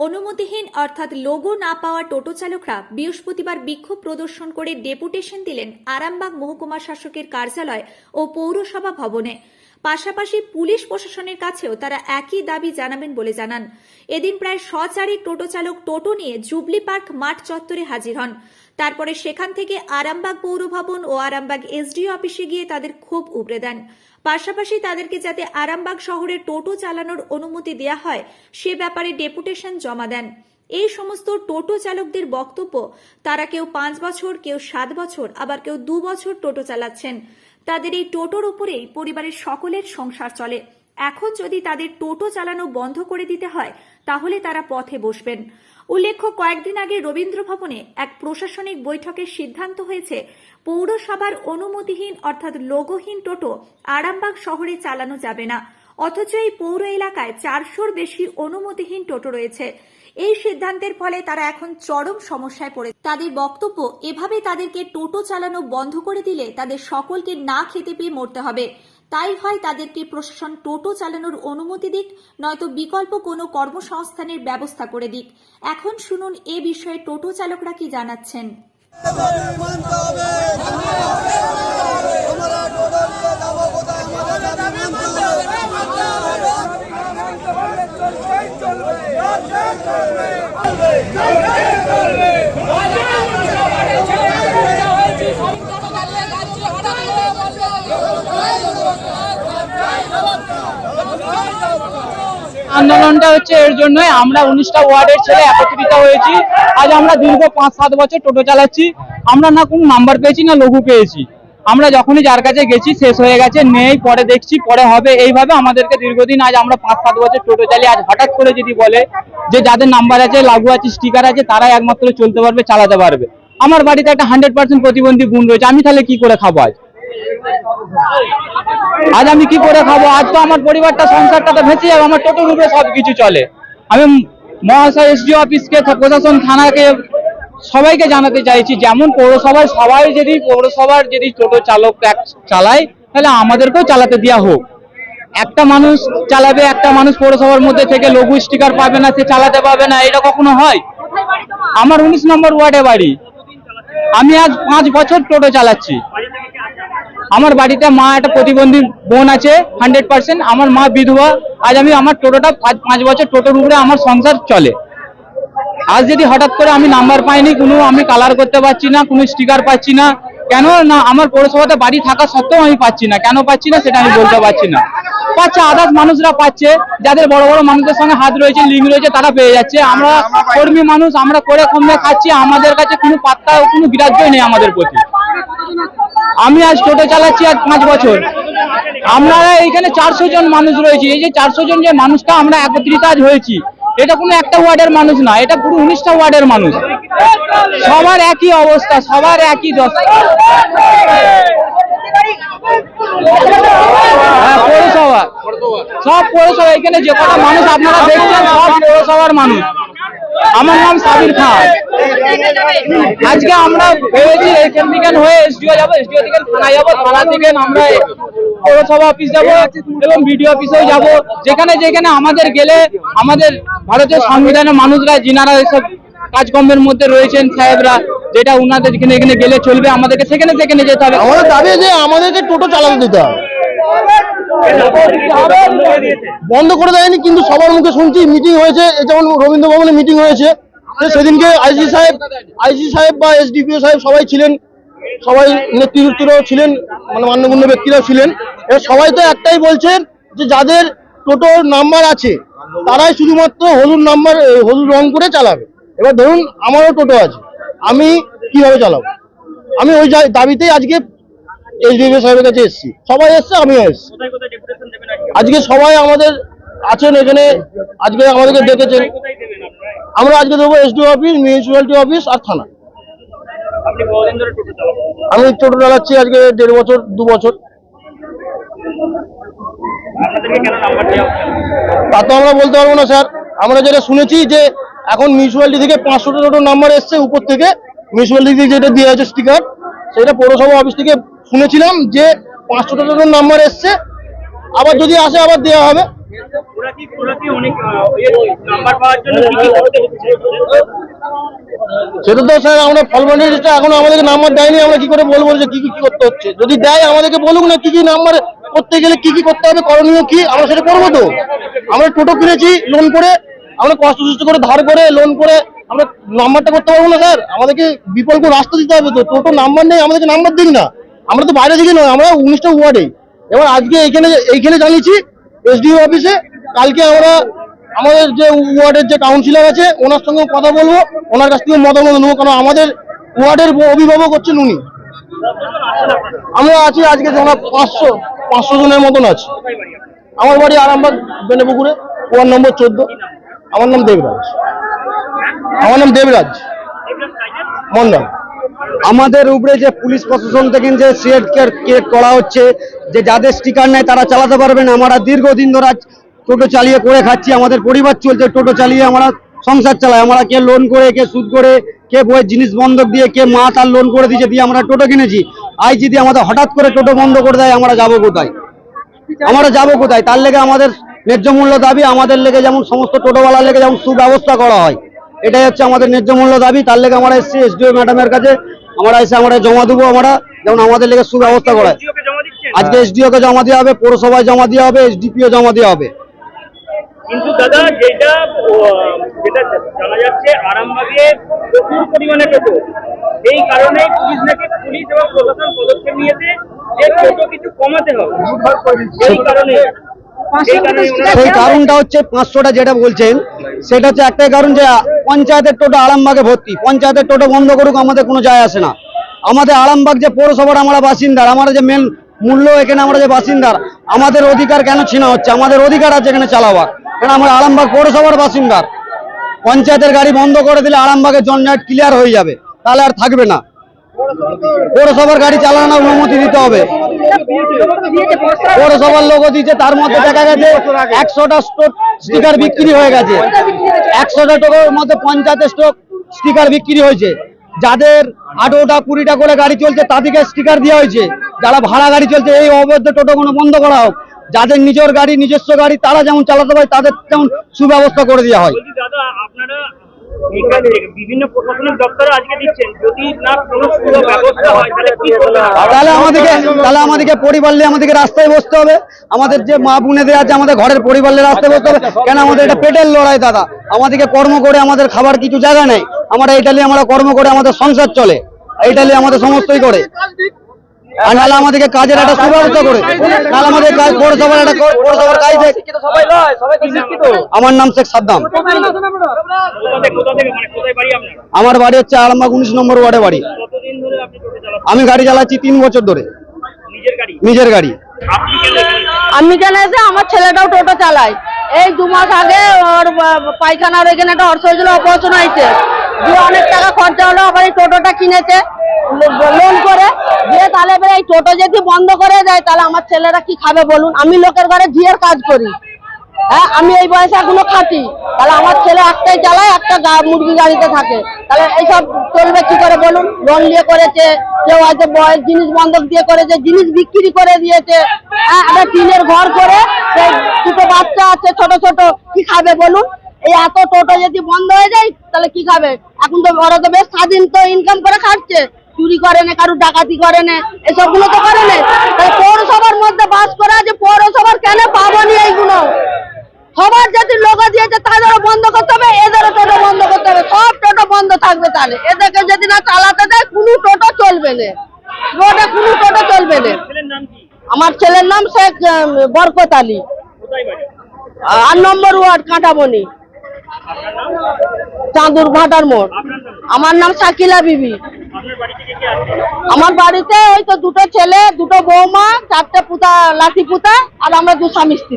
অনুমতিহীন অর্থাৎ লোগো না পাওয়া টোটো চালকরা বৃহস্পতিবার বিক্ষোভ প্রদর্শন করে ডেপুটেশন দিলেন আরামবাগ মহকুমা শাসকের কার্যালয় ও পৌরসভা ভবনে। পাশাপাশি পুলিশ প্রশাসনের কাছেও তারা একই দাবি জানাবেন বলে জানান। এদিন প্রায় শচারিক টোটো চালক টোটো নিয়ে জুবলি পার্ক মাঠ চত্বরে হাজির হন। তারপরে সেখান থেকে আরামবাগ পৌর ভবন ও আরামবাগ এসডিও অফিসে গিয়ে তাদের ক্ষোভ উগরে দেন। পাশাপাশি তাদেরকে যাতে আরামবাগ শহরে টোটো চালানোর অনুমতি দেয়া হয়, সে ব্যাপারে ডেপুটেশন জমা দেন। এই সমস্ত টোটো চালকদের বক্তব্য, তারা কেউ পাঁচ বছর, কেউ সাত বছর, আবার কেউ দু বছর টোটো চালাচ্ছেন। তাদের এই টোটোর উপরেই পরিবারের সকলের সংসার চলে। এখন যদি তাদের টোটো চালানো বন্ধ করে দিতে হয়, তাহলে তারা পথে বসবেন। উল্লেখ্য, কয়েকদিন আগে রবীন্দ্র ভবনে এক প্রশাসনিক বৈঠকের সিদ্ধান্ত হয়েছে, পৌরসভার অনুমতিহীন অর্থাৎ লোগোহীন টোটো আরামবাগ শহরে চালানো যাবে না। অথচ এই পৌর এলাকায় চারশোর বেশি অনুমতিহীন টোটো রয়েছে। এই সিদ্ধান্তের ফলে তারা এখন চরম সমস্যায় পড়ে। তাদের বক্তব্য, এভাবে তাদেরকে টোটো চালানো বন্ধ করে দিলে তাদের সকলকে না খেতে পেয়ে মরতে হবে। তাই হয় তাদেরকে প্রশাসন টোটো চালানোর অনুমতি দিক, নয়তো বিকল্প কোনো কর্মসংস্থানের ব্যবস্থা করে দিক। এখন শুনুন এ বিষয়ে টোটো চালকরা কি জানাচ্ছেন। আমরা টোটো নিয়ে যাব কোথায় আমাদের দাবি মানতে হবে আন্দোলনটা হচ্ছে এর জন্যই আমরা উনিশটা ওয়ার্ডের ছেলে একত্রিত হয়েছি। আজ আমরা দীর্ঘ পাঁচ সাত বছর টোটো চালাচ্ছি। আমরা না কোনো নাম্বার পেয়েছি, না লঘু পেয়েছি। আমরা যখনই যার কাছে গেছি, শেষ হয়ে গেছে, নেই, পরে দেখছি, পরে হবে। এইভাবে আমাদেরকে দীর্ঘদিন আজ আমরা পাঁচ, সাত বছর টোটো চালিয়ে আজ হঠাৎ করে যদি বলে যে যাদের নাম্বার আছে, লাগু আছে স্টিকার আছে, তারাই একমাত্র চলতে পারবে, চালাতে পারবে। আমার বাড়িতে একটা হান্ড্রেড পার্সেন্ট প্রতিবন্ধী গুণ রয়েছে, আমি তাহলে কি করে খাব আজ? আজ আমি কি করে খাব? আজ তো আমার পরিবারটা, সংসারটা তো ভেসে যাবে, আমার টোটোর উপরে সব কিছু চলে। আমি মহাশয় এসডিও অফিসকে প্রশাসন, থানাকে সবাইকে জানাতে চাইছি, যেমন পৌরসভায় সবাই যদি, পৌরসভার যদি টোটো চালক চালায়, তাহলে আমাদেরকেও চালাতে দেওয়া হোক। একটা মানুষ চালাবে, একটা মানুষ পৌরসভার মধ্যে থেকে লঘু স্টিকার পাবে না, সে চালাতে পারবে না, এটা কখনো হয়? আমার উনিশ নম্বর ওয়ার্ডে বাড়ি। আমি আজ পাঁচ বছর টোটো চালাচ্ছি। আমার বাড়িতে মা একটা প্রতিবন্ধী বোন আছে হান্ড্রেড পার্সেন্ট আমার মা বিধবা। আজ আমি আমার টোটোটা পাঁচ বছর টোটোর উপরে আমার সংসার চলে। আজ যদি হঠাৎ করে আমি নাম্বার পাইনি, কোনো আমি কালার করতে পারছি না, কোনো স্টিকার পাচ্ছি না, কেন না আমার পৌরসভাতে বাড়ি থাকা সত্ত্বেও আমি পাচ্ছি না? কেন পাচ্ছি না সেটা আমি বলতে পারছি না। পাচ্ছে আদার্স মানুষরা পাচ্ছে, যাদের বড় বড় মানুষের সঙ্গে হাত রয়েছে লিঙ্ক রয়েছে, তারা পেয়ে যাচ্ছে। আমরা কর্মী মানুষ, আমরা করে কমে খাচ্ছি, আমাদের কাছে কোনো পাত্তা কোনো গ্রাহ্যই নেই আমাদের প্রতি। আমি আজ টোটো চালাচ্ছি আজ পাঁচ বছর। আমরা এখানে চারশো জন মানুষ রয়েছি। এই যে চারশো জন যে মানুষটা, আমরা একত্রিত আজ হয়েছি। এটা কোনো একটা ওয়ার্ডের মানুষ না, এটা পুরো উনিশটা ওয়ার্ডের মানুষ। সবার একই অবস্থা, সবার একই দশা। হ্যাঁ পৌরসভা। সব পৌরসভা, এখানে যে কটা মানুষ আপনারা দেখছেন, সব পৌরসভার মানুষ। আমার নাম সাবির খান। আজকে আমরা ভেবেছি এখান থেকে হয়ে এসডিও যাব, এসডিও থেকে থানা যাব, থানা থেকে আমরা পৌরসভা অফিস যাব, এবং বিডিও অফিসেও যাব। যেখানে যেখানে আমাদের গেলে, আমাদের ভারতীয় সংবিধানের মানুষরা, যিনারা এসব কাজকর্মের মধ্যে রয়েছেন সাহেবরা, যেটা উনাদের এখানে এখানে গেলে চলবে, আমাদেরকে সেখানে সেখানে যেতে হবে। আমাদের দাবি যে আমাদেরকে টোটো চালাতে দিতে হবে। বন্ধ করে দেয়নি, কিন্তু সবার মুখে শুনছি মিটিং হয়েছে যেমন রবীন্দ্র ভবনে মিটিং হয়েছে সেদিনকে আইজি সাহেব আইজি সাহেব বা এসডিপিও সাহেব সবাই ছিলেন, সবাই নেতৃত্বরাও ছিলেন মানে মান্যগণ্য ব্যক্তিরাও ছিলেন। এবার সবাই তো একটাই বলছেন যে যাদের টোটোর নাম্বার আছে তারাই শুধুমাত্র হলুদ নাম্বার হলুদ রং করে চালাবে। এবার ধরুন আমারও টোটো আছে আমি কীভাবে চালাবো? আমি ওই দাবিতেই আজকে এসডিপি সাহেবের কাছে এসেছি। সবাই এসছে আমিও এসছি। আজকে? সবাই আমাদের আছেন এখানে আজকে আমাদেরকে ডেকেছেন। আমরা আজকে দেবো এসডি অফিস মিউনিসিপ্যালিটি অফিস আর থানা। আমি টোটো চালাচ্ছি আজকে দেড় বছর দু বছর। তা তো আমরা বলতে পারব না, স্যার। আমরা যেটা শুনেছি যে এখন মিউনিসিপ্যালিটি থেকে পাঁচশোটা টোটো নাম্বার এসছে উপর থেকে। মিউনিসিপ্যালিটি থেকে যেটা দেওয়া হয়েছে স্টিকার সেটা পৌরসভা অফিস থেকে শুনেছিলাম যে পাঁচশোটা টোটোর নাম্বার এসছে। আবার যদি আসে, আবার দেওয়া হবে। হচ্ছে? সেটা তো স্যার, আমরা লিস্টে এখনও আমাদেরকে নাম্বার দেয়নি, আমরা কি করে বলব যে কি কি করতে হচ্ছে? যদি দেয়, আমাদেরকে বলুক না কি কি নাম্বার করতে গেলে কি কি করতে হবে, করণীয় কি, আমরা সেটা করব তো। আমরা টোটো কিনেছি লোন করে, আমরা কষ্ট সৃষ্টি করে ধার করে লোন করে, আমরা নাম্বারটা করতে পারব না, স্যার। আমাদেরকে বিকল্প রাস্তা দিতে হবে তো। টোটো নাম্বার নেই, আমাদেরকে নাম্বার দিক না। আমরা তো বাইরে থেকে নয়, আমরা উনিশটা ওয়ার্ডে। এবার আজকে এইখানে এইখানে জানিয়েছি এসডিও অফিসে কালকে আমরা আমাদের যে ওয়ার্ডের যে কাউন্সিলর আছে, ওনার সঙ্গে কথা বলব। ওনার কাছ থেকে মতামত নেব, কারণ আমাদের ওয়ার্ডের অভিভাবক হচ্ছেন উনি। আমরা আছি আজকে আমরা পাঁচশো পাঁচশো জনের মতন আছি। আমার বাড়ি আরামবাগ, বেনেপুকুরে, ওয়ার্ড নম্বর চোদ্দ। আমার নাম দেবরাজ। আমার নাম দেবরাজ। মন্ডল। আমাদের উপরে যে পুলিশ প্রশাসন থেকে যে সিএড ক্রিয়েট করা হচ্ছে, যে যাদের স্টিকার নেয় তারা চালাতে পারবে না। আমরা দীর্ঘদিন ধরে টোটো চালিয়ে করে খাচ্ছি, আমাদের পরিবার চলছে টোটো চালিয়ে, আমরা সংসার চালাই। আমরা কে লোন করে, কে সুদ করে, কে বইয়ের জিনিস বন্ধক দিয়ে, কে মা তার লোন করে দিয়েছে, দিয়ে আমরা টোটো কিনেছি। আজ যদি আমাদের হঠাৎ করে টোটো বন্ধ করে দেয়, আমরা যাব কোথায়? আমরা যাব কোথায়? তার লেগে আমাদের ন্যায্য মূল্য দাবি, আমাদের লেগে যেমন সমস্ত টোটোওয়ালার লেগে যেমন সুব্যবস্থা করা হয়। এটাই হচ্ছে আমাদের ন্যায্য মূল্য দাবি। তার লেগে আমরা এসেছি এসডিও ম্যাডামের কাছে। আমরা এসে আমরা জমা দেবো আমরা। যেমন আমাদের লেগে সুব্যবস্থা করা। জিওকে জমা আজকে এসডিও কে জমা দেওয়া হবে পৌরসভায় জমা দেওয়া হবে এসডিপিও জমা দেওয়া হবে। কিন্তু দাদা যেটা যেটা জানা যাচ্ছে আরামবাগে প্রচুর পরিমাণে টোটো। এই কারণে পুলিশ নাকি পুলিশ এবং প্রশাসন পদক্ষেপ নিয়েছে যে টোটো কিছু কমাতে হবে। এই কারণে এই কারণে। ওনারা- সেই কারণটা হচ্ছে পাঁচশোটা যেটা বলছেন সেটা হচ্ছে একটাই কারণ যে পঞ্চায়েতের টোটো আরামবাগে ভর্তি। পঞ্চায়েতের টোটো বন্ধ করুক আমাদের কোনো যায় আসে না। আমাদের আরামবাগ যে পৌরসভার আমরা বাসিন্দার আমরা যে মেন মূল্য এখানে আমরা যে বাসিন্দার আমাদের অধিকার কেন ছিনা হচ্ছে? আমাদের অধিকার আছে এখানে চালাবার। কেন আমরা আরামবাগ পৌরসভার বাসিন্দার। পঞ্চায়েতের গাড়ি বন্ধ করে দিলে আরামবাগের জঞ্জাট ক্লিয়ার হয়ে যাবে। তাহলে আর থাকবে না। পৌরসভার গাড়ি চালানোর অনুমতি দিতে হবে। পৌরসভার লোগো দিয়েছে, তার মধ্যে দেখা গেছে একশোটা স্টোক স্টিকার বিক্রি হয়ে গেছে। একশোটা টোকের মধ্যে পঞ্চায়েতের স্টোক স্টিকার বিক্রি হয়েছে। যাদের আঠেরোটা কুড়িটা করে গাড়ি চলছে, তাদেরকে স্টিকার দেওয়া হয়েছে। যারা ভাড়া গাড়ি চলছে, এই অবৈধ টোটোগুলো বন্ধ করা হোক। যাদের নিজের গাড়ি, নিজস্ব গাড়ি, তারা যেমন চালাতে পারে, তাদের যেমন সুব্যবস্থা করে দেওয়া হয়। তাহলে আমাদেরকে তাহলে আমাদেরকে রাস্তায় বসতে হবে। আমাদের যে মা বোনেদের আছে, আমাদের ঘরের পরিবার নিয়ে রাস্তায় বসতে হবে। কেন আমাদের এটা পেটের লড়াই, দাদা? আমাদেরকে কর্ম করে আমাদের খাবার কিছু জায়গা নেই। আমরা এটা নিয়ে আমরা কর্ম করে আমাদের সংসার চলে। এইটা নিয়ে আমাদের সমস্তই করে। আর নাহলে আমাদেরকে কাজের একটা সুব্যবস্থা করে। নাহলে আমাদের কাজ পৌরসভার একটা পৌরসভার কাজ দেখ। আমার নাম শেখ সাদ্দাম। মানে কোথায় বাড়ি আমার বাড়ি হচ্ছে আরামবাগ উনিশ নম্বর ওয়ার্ডে বাড়ি। আমি গাড়ি চালাচ্ছি তিন বছর ধরে। নিজের গাড়ি? নিজের গাড়ি। আপনি কেন এখানে আমি কেন এসে আমার ছেলেটাও টোটো চালায়। এই দু মাস আগে ওর পায়খানার এখানে একটা অর্থ হয়েছিল অপারেশন হয়েছে। দিয়ে অনেক টাকা খরচা হলো আবার এই টোটোটা কিনেছে। লোন করে তাহলে এবার এই টোটো যদি বন্ধ করে দেয়, তাহলে আমার ছেলেরা কি খাবে বলুন? আমি লোকের ঘরে ঝিয়ের কাজ করি। হ্যাঁ আমি এই বয়সে এখনও খাটি। তাহলে আমার ছেলে একটাই চালায়, একটা মুরগি গাড়িতে থাকে। তাহলে এইসব চলবে কি করে বলুন? লোন নিয়ে করেছে, কেউ হয়তো বয়স জিনিস বন্ধক দিয়ে করেছে, জিনিস বিক্রি করে দিয়েছে। হ্যাঁ একটা টিনের ঘর করে, সেই দুটো বাচ্চা আছে ছোট ছোট, কি খাবে বলুন? এই এত টোটো যদি বন্ধ হয়ে যায়, তাহলে কি খাবে? এখন তো ওরা তো বেশ স্বাধীন তো ইনকাম করে খাচ্ছে। চুরি করে না কারুর ডাকাতি করে না এসবগুলো তো করে না। পৌরসভার মধ্যে বাস করা আছে পৌরসভার কেন পাবো নি এইগুলো? সবার যদি লোক দিয়েছে তাদেরও বন্ধ করতে হবে এদেরও টোটো বন্ধ করতে হবে সব টোটো বন্ধ থাকবে তাহলে। এদেরকে যদি না চালাতে দেয় কোনো টোটো চলবে না। রোডে কোনো টোটো চলবে না। আমার ছেলের নাম শেখ বরকত আলী। আট নম্বর ওয়ার্ড কাঁটাবনি। চাঁদুর ভাটার মোড়। আমার নাম শাকিলা বিবি আপনার বাড়ি থেকে কে আসছে আমার বাড়িতে ওই তো দুটো ছেলে দুটো বৌমা চারটে পুতা লাঠি পুতা আর আমরা দু স্বামী স্ত্রী।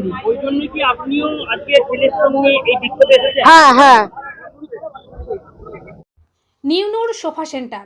হ্যাঁ হ্যাঁ। নিউনুর সোফা সেন্টার